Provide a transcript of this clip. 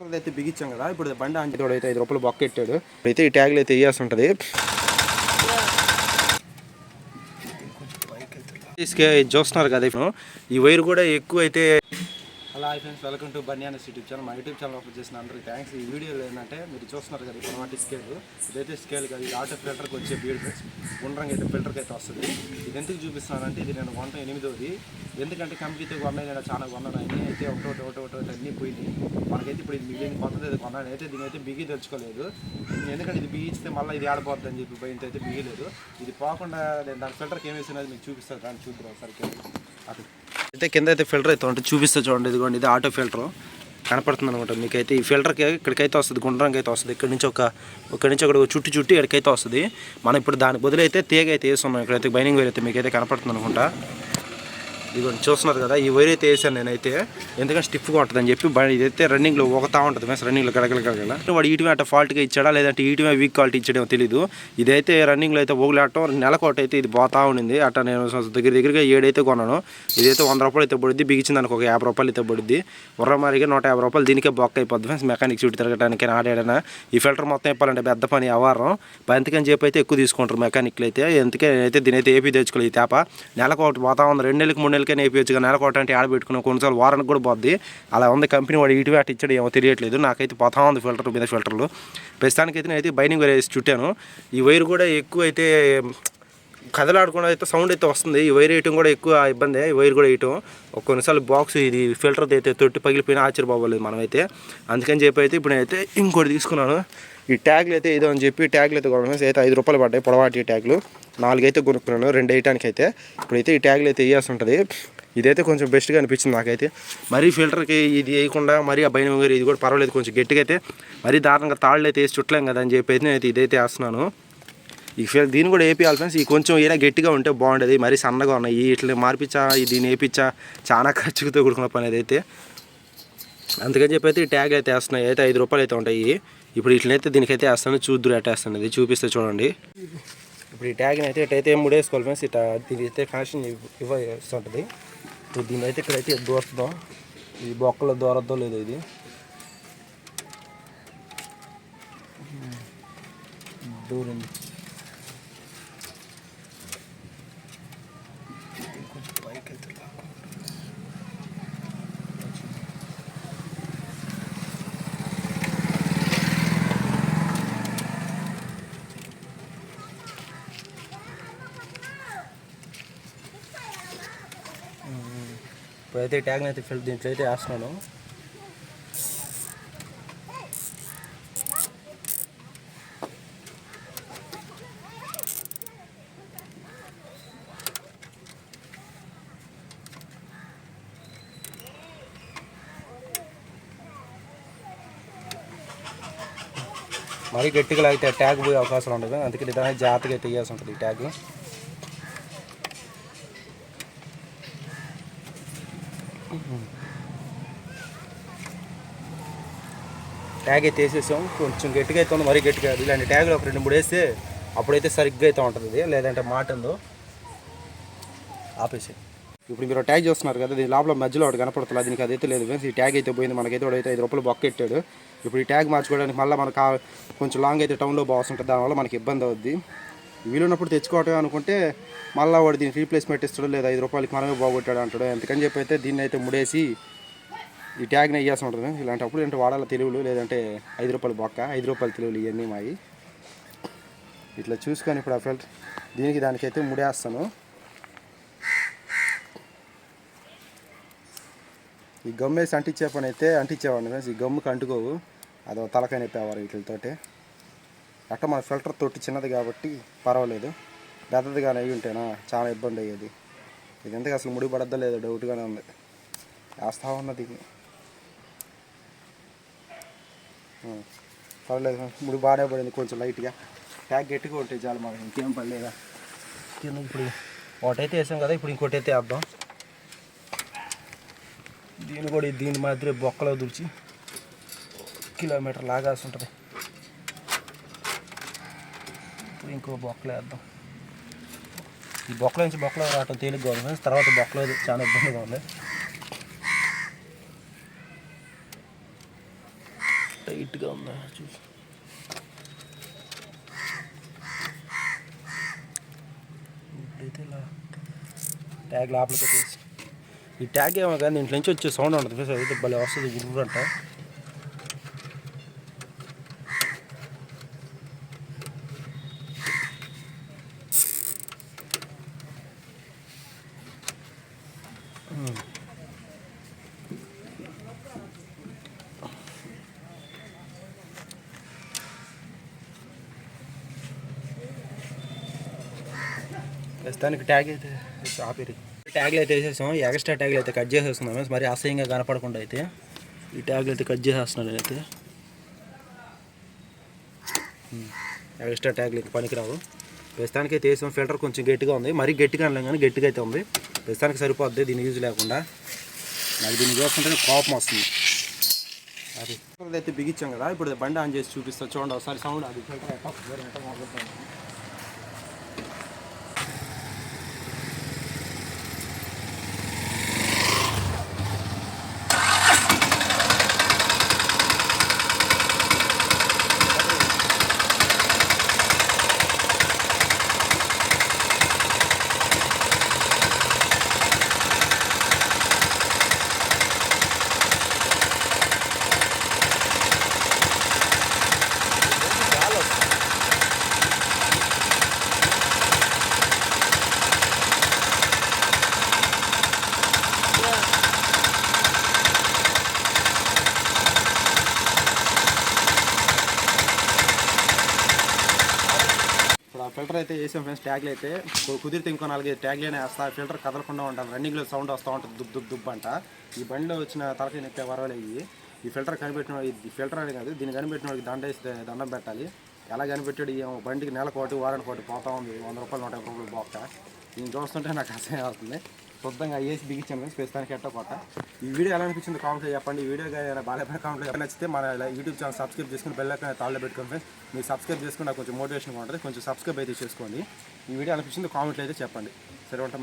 అయితే బిగించాం కదా ఇప్పుడు బండి అంజి అయితే ఐదు రూపాయలు బొక్క పెట్టాడు అయితే ఈ ట్యాగ్లు అయితే వేయాల్సి ఉంటుంది. తీసుకే చూస్తున్నారు కదా ఇప్పుడు. ఈ వైర్ కూడా ఎక్కువ అయితే హాయ్ ఫ్రెండ్స్ వెల్కమ్ టు బన్యానస్ యూట్యూబ్ ఛానల్. మా యూట్యూబ్ ఛానల్ ఓపెన్ చేసిన అందరికీ థ్యాంక్స్ ఈ వీడియోలో ఏంటంటే మీరు చూస్తున్నారు కదా ఇప్పుడు వాటి స్కేల్ ఇదైతే స్కేల్ కాదు ఇది ఆటో ఫిల్టర్కి వచ్చే బీడ్ ఫ్రెండ్స్ గుండ్రంగా అయితే ఫిల్టర్కి అయితే వస్తుంది. ఇది ఎందుకు చూపిస్తున్నానంటే ఇది నేను వంట ఎనిమిదోది. ఎందుకంటే కంపెనీతో కొన్నాయి నేను చాలా కొన్నాను. అన్నీ అయితే ఒకటి ఒకటి ఒకటి అన్నీ పోయినాయి. మనకైతే ఇప్పుడు ఇది మిగిలిన కొత్తది అయితే కొన్నాను. అయితే దీని అయితే బిగి తెచ్చుకోలేదు. ఎందుకంటే ఇది బిగిస్తే మళ్ళీ ఇది ఆడిపోద్ది అని చెప్పి భయంతో అయితే బిగిలేదు. ఇది పోకుండా నేను దాని ఫిల్టర్కి ఏమేసినది మీకు చూపిస్తాను. దాన్ని చూద్దాం ఒకసారి అది అయితే కింద అయితే ఫిల్టర్ అయితే ఉంటుంది. చూపిస్తే చూడండి ఇదిగోండి ఇది ఆటో ఫిల్టర్. కనపడుతుంది అనమాట మీకైతే ఈ ఫిల్టర్కి ఇక్కడికైతే వస్తుంది గుండ్రంకి అయితే వస్తుంది. ఇక్కడ నుంచి ఒక ఇక్కడ నుంచి ఒక చుట్టు చుట్టి ఇక్కడికైతే వస్తుంది. మనం ఇప్పుడు దాని బదులైతే తీగ అయితే వేస్తున్నాం. ఇక్కడైతే బైనింగ్ వేరే అయితే మీకైతే కనపడుతుంది అనుకుంటా. ఇదిగోండి చూస్తున్నారు కదా ఈ వైర్ అయితే వేసాను నేనైతే. ఎందుకంటే స్టిఫ్గా ఉంటుందని చెప్పి బండి ఇదైతే రన్నింగ్లో ఒకతా ఉంటుంది మేము రన్నింగ్లో గడగల గడగల వాడు ఈటీమే అట్ట ఫాల్ట్గా ఇచ్చాడా లేదంటే ఈటీమే వీక్ క్వాలిటీ ఇచ్చాడేమో తెలియదు ఇదైతే రన్నింగ్లో అయితే ఓగులాటం నెలకోట అయితే ఇది పోతా ఉండింది. అట్ట నేను దగ్గర దగ్గరగా ఏడైతే కొన్నాను. ఇదైతే వంద రూపాయలు అయితే పడుద్ది బిగించింది అనుకో ఒక యాభై రూపాయలు అయితే పడుద్ది. ఉర్రమారిగా నూట యాభై రూపాయలు దీనికే బొక్క అయిపోద్ది ఫ్రెండ్స్ మెకానిక్ చుట్టూ తిరగడానికి ఆడాడనా ఈ ఫిల్టర్ మొత్తం ఇప్పాలంటే పెద్ద పని అవారం అందుకని చెప్పి అయితే ఎక్కువ తీసుకుంటారు మెకానిక్లు అయితే. ఎందుకే అయితే దీని అయితే ఏపీ తెచ్చుకోలేదు ఈ తేప. నెలకు ఒకటి పోతా ఉంది రెండు నెలలకు మూడు నెలలకు ఏపీవచ్చు కానీ నెలకు అంటే ఆడ కొన్నిసార్లు వారానికి కూడా పోద్ది. అలా ఉంది. కంపెనీ వాడు ఇటు అటు ఇచ్చాడు ఏమో తెలియట్లేదు. నాకైతే పోతా ఉంది ఫిల్టర్ మీద ఫిల్టర్లు. ప్రస్తుతానికి అయితే నేనైతే బైనింగ్ వైర్ వేసి చుట్టాను. ఈ వైర్ కూడా ఎక్కువ అయితే కదలాడకుండా అయితే సౌండ్ అయితే వస్తుంది. ఈ వైర్ వేయటం కూడా ఎక్కువ ఇబ్బంది. ఈ వైర్ కూడా వేయటం. ఒక కొన్నిసార్లు బాక్స్ ఇది ఫిల్టర్ అయితే తొట్టి పగిలిపోయినా ఆశ్చర్యపోవాలి మనమైతే. అందుకని చెప్పి అయితే ఇప్పుడు నేనైతే ఇంకోటి తీసుకున్నాను. ఈ ట్యాగ్లు అయితే ఏదో అని చెప్పి ట్యాగ్లు అయితే కొనుక్కున్నాను అయితే ఐదు రూపాయలు పడ్డాయి పొడవాటి ట్యాగ్లు. నాలుగైతే కొనుక్కున్నాను రెండు వేయటానికి అయితే ఇప్పుడైతే ఈ ట్యాగ్లు అయితే వేయాల్సి ఉంటుంది. ఇదైతే కొంచెం బెస్ట్గా అనిపించింది నాకైతే. మరీ ఫిల్టర్కి ఇది వేయకుండా మరీ ఆ బైన ఇది కూడా పర్వాలేదు కొంచెం గట్టిగా అయితే. మరీ దారుణంగా తాళ్ళు అయితే వేసి చుట్టలేం కదా అని చెప్పి అయితే నేనైతే ఇదైతే వేస్తున్నాను. ఈ ఫిల్ దీన్ని కూడా వేపియాలి ఫ్రెండ్స్. ఈ కొంచెం ఏదైనా గట్టిగా ఉంటే బాగుండేది. మరీ సన్నగా ఉన్నాయి. ఇట్లా మార్పించా దీన్ని వేపించా చాలా ఖర్చుతో కూడుకున్న పని అదైతే. అందుకని చెప్పి అయితే ఈ ట్యాగ్ అయితే వేస్తున్నాయి. అయితే ఐదు రూపాయలు అయితే ఉంటాయి. ఇప్పుడు ఇట్లనైతే దీనికైతే వేస్తాను. చూద్దురు ఎట్ట వేస్తాను చూపిస్తే చూడండి. ఇప్పుడు ఈ ట్యాగ్ని అయితే ఇటైతే ముడేసుకోవాలి ఫ్రెండ్స్? ఇట్లా దీని అయితే కనెక్షన్ ఇవ్వస్తుంది ఇప్పుడు దీని అయితే ఇక్కడైతే దూరుతుందాం ఈ బొక్కలో దూరద్దో లేదో ఇది. దూరింది. ఇప్పుడైతే ట్యాగ్ని అయితే ఫిల్ దీంట్లో అయితే వేస్తున్నాను. మరీ గట్టిగా లాగితే ట్యాగ్ పోయే అవకాశం ఉండదు. అందుకే నిదానం జాగ్రత్తగా తీయాల్సి ఉంటుంది ఈ ట్యాగ్. ట్యాగ్ అయితే వేసేసాం. కొంచెం గట్టిగా అయితే ఉంది మరీ గట్టిగా ఇలాంటి ట్యాగులు ఒక రెండు మూడు వేస్తే అప్పుడైతే సరిగ్గా అయితే ఉంటుంది ఇది లేదంటే మాట ఉందో ఆపేసి ఇప్పుడు మీరు ట్యాగ్ చూస్తున్నారు కదా దీని లోపల మధ్యలో ఒకటి కనపడుతుంది. దీనికి అదైతే లేదు ఫ్రెండ్స్ ఈ ట్యాగ్ అయితే పోయింది మనకైతే వాడైతే ఐదు రూపాయలు బొక్క పెట్టాడు. ఇప్పుడు ఈ ట్యాగ్ మార్చుకోవడానికి మళ్ళీ మనకు కొంచెం లాంగ్ అయితే టౌన్లో బాగుంటుంది దానివల్ల మనకి ఇబ్బంది అవుద్ది. వీలున్నప్పుడు తెచ్చుకోవటం అనుకుంటే మళ్ళీ వాడు దీనికి రీప్లేస్మెంట్ ఇస్తాడు లేదా ఐదు రూపాయలకి మనమే బాగొట్టాడు అంటాడు ఎందుకని చెప్పి అయితే దీన్ని అయితే ముడేసి ఈ ట్యాగ్ని వేయాల్సి ఉంటుంది. ఇలాంటప్పుడు ఏంటంటే వాడాల తెలుగులు లేదంటే ఐదు రూపాయలు బొక్క ఐదు రూపాయల తెలుగులు ఇవన్నీ మావి ఇట్లా చూసుకొని ఇప్పుడు ఆ ఫిల్ట్ దీనికి దానికైతే ముడేస్తాను. ఈ గమ్ వేసి అంటించే పని అయితే అంటించేవాడిని ఫ్రెండ్స్. ఈ గమ్ముకి అంటుకోవు. అదో ఒక తలకాయ నొప్పేవారు అట్ట మన ఫిల్టర్ తొట్టి చిన్నది కాబట్టి పర్వాలేదు. పెద్దదిగా అయి ఉంటేనా చాలా ఇబ్బంది అయ్యేది. ఇది ఎందుకు అసలు ముడి పడద్దా లేదో డౌట్గానే ఉంది. వేస్తా ఉన్నది పర్లేదు ముడి బాగానే పడింది కొంచెం లైట్గా. ప్యాక్ గట్టిగా ఉంటే చాలు మాకు ఇంకేం పడలేదా కింద ఇప్పుడు ఒకటైతే వేసాం కదా ఇప్పుడు ఇంకోటి అయితే వేద్దాం. దీన్ని కూడా దీని మాదిరి బొక్కలో దుడిచి కిలోమీటర్ లాగాల్సి ఉంటుంది. ఇప్పుడు ఇంకో బొక్కలు వేద్దాం. ఈ బొక్కల నుంచి బొక్కలో రావటం తేలిగ్గా ఉంది తర్వాత బొక్కలో చాలా ఇబ్బందిగా ఉంది. టైట్గా ఉందా? చూసి. ఇప్పుడైతే ఇలా ట్యాగ్ లోపలికి ఈ ట్యాగ్ ఏమో కానీ ఇంట్లో నుంచి వచ్చే సౌండ్ ఉంటుంది. ఫేస్ అయితే భలే వస్తుంది గుర్రు ప్రస్తుతానికి ట్యాగ్ అయితే ఆపిరి ట్యాగ్లు అయితే వేసేసాం. ఎక్స్ట్రా ట్యాగ్లు అయితే కట్ చేసేస్తున్నాం. మరి అసహ్యంగా కనపడకుండా అయితే ఈ ట్యాగ్లు అయితే కట్ చేసేస్తున్నాను అయితే. ఎక్స్ట్రా ట్యాగ్లు అయితే పనికిరావు. ప్రస్తుతానికి అయితే వేసాం. ఫిల్టర్ కొంచెం గట్టిగా ఉంది. మరీ గట్టిగా అనలేం కానీ గట్టిగా అయితే ఉంది. ప్రస్తుతానికి సరిపోద్ది దీని యూజ్ లేకుండా. నాకు దీన్ని చూస్తుంటే కోపం వస్తుంది. అది. అయితే బిగించాం కదా. ఇప్పుడు బండి ఆన్ చేసి చూపిస్తాం. చూడండి ఒకసారి సౌండ్ అది. ఫిల్టర్ ఫిల్టర్ అయితే వేసాం ఫ్రెండ్స్ ట్యాగ్లు అయితే కుదిరితే ఇంకో నాలుగైదు ట్యాగ్లు వేస్తా. ఫిల్టర్ కదలకుండా ఉంటాను రన్నింగ్లో సౌండ్ వస్తూ ఉంటుంది. దుబ్ దుబ్ దుబ్ అంట. ఈ బండిలో వచ్చిన తలకాయ నొప్పి వరవలే ఈ ఫిల్టర్ కనిపెట్టిన ఈ ఫిల్టర్ అని కాదు దీన్ని కనిపెట్టిన వాడికి దండ వేస్తే దండం పెట్టాలి. ఎలా కనిపెట్టాడు ఈ బండికి నెల కోటి వారానికి కోటి పోతా ఉంది. వంద రూపాయలు నూట యాభై రూపాయలు బొక్క దీన్ని చూస్తుంటే నాకు అసహ్యం అవుతుంది. శుద్ధంగా వేసి బిగించాను ఫ్రెండ్స్ ప్రస్తుతానికి ఎట్ట కొట్ట ఈ వీడియో ఎలా అనిపించింది కామెంట్లో చెప్పండి. ఈ వీడియో కానీ బాగాలేకపోయిన కామెంట్లో ఎలా నచ్చితే మన యూట్యూబ్ ఛానల్ సబ్స్క్రైబ్ చేసుకుని బెల్ అక్కడ తాళ్ళలో పెట్టుకోండి ఫ్రెండ్స్. మీరు సబ్స్క్రైబ్ చేసుకుని నాకు కొంచెం మోటివేషన్గా ఉంటుంది. కొంచెం సబ్స్క్రైబ్ అయితే చేసుకోండి. ఈ వీడియో అనిపించింది కామెంట్లో అయితే చెప్పండి. సరే ఉంటాం